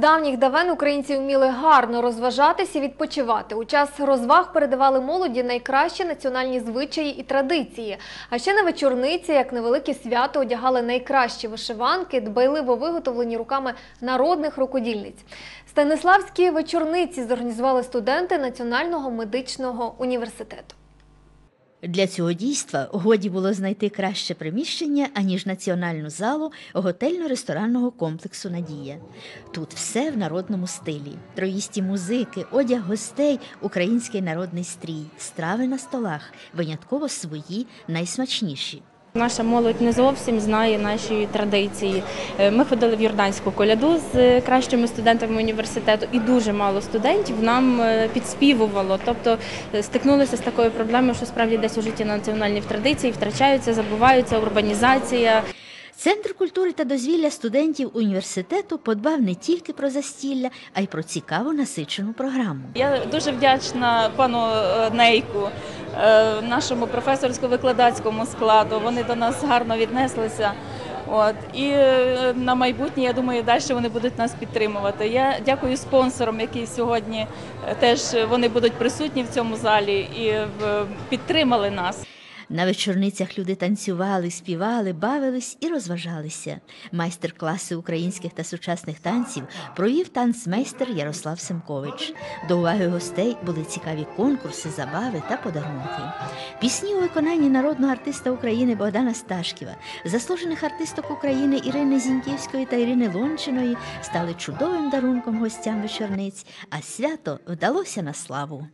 давніх давен українці вміли гарно розважатися і відпочивати. У час розваг передавали молоді найкращі національні звичаї і традиції. А ще на вечорниці, як невелике свято, одягали найкращі вишиванки, дбайливо виготовлені руками народних рукодільниць. Станиславські вечорниці зорганізували студенти Національного медичного університету. Для цього дійства годі було знайти краще приміщення, аніж національну залу готельно-ресторанного комплексу Надія. Тут все в народному стилі: троїсті музики, одяг гостей, український народний стрій, страви на столах, винятково свої, найсмачніші. Наша молодь не зовсім знає наші традиції. Е, Ми ходили в Йорданську коляду з кращими студентами університету, і дуже мало студентів нам е, підспівувало. Тобто е, стикнулися з такою проблемою, що справді десь у житті національні традиції втрачаються, забуваються, урбанізація. Центр культури та дозвілля студентів університету подбав не тільки про застілля, а й про цікаву насичену програму. Я дуже вдячна пану е, Нейку, е, нашому професорсько-викладацькому складу. Вони до нас гарно віднеслися. От і е, на майбутнє, я думаю, далі вони будуть нас підтримувати. Я дякую спонсорам, які сьогодні е, теж вони будуть присутні в цьому залі і е, підтримали нас. На вечорницях люди танцювали, співали, бавились і розважалися. Майстер-класи українських та сучасних танців провів танцмейстер Ярослав Семкович. До уваги гостей були цікаві конкурси, забави та подарунки. Пісні у виконанні народного артиста України Богдана Сташківа, заслужених артисток України Ірини Зіньківської та Ірини Лончиної стали чудовим дарунком гостям вечорниць, а свято вдалося на славу.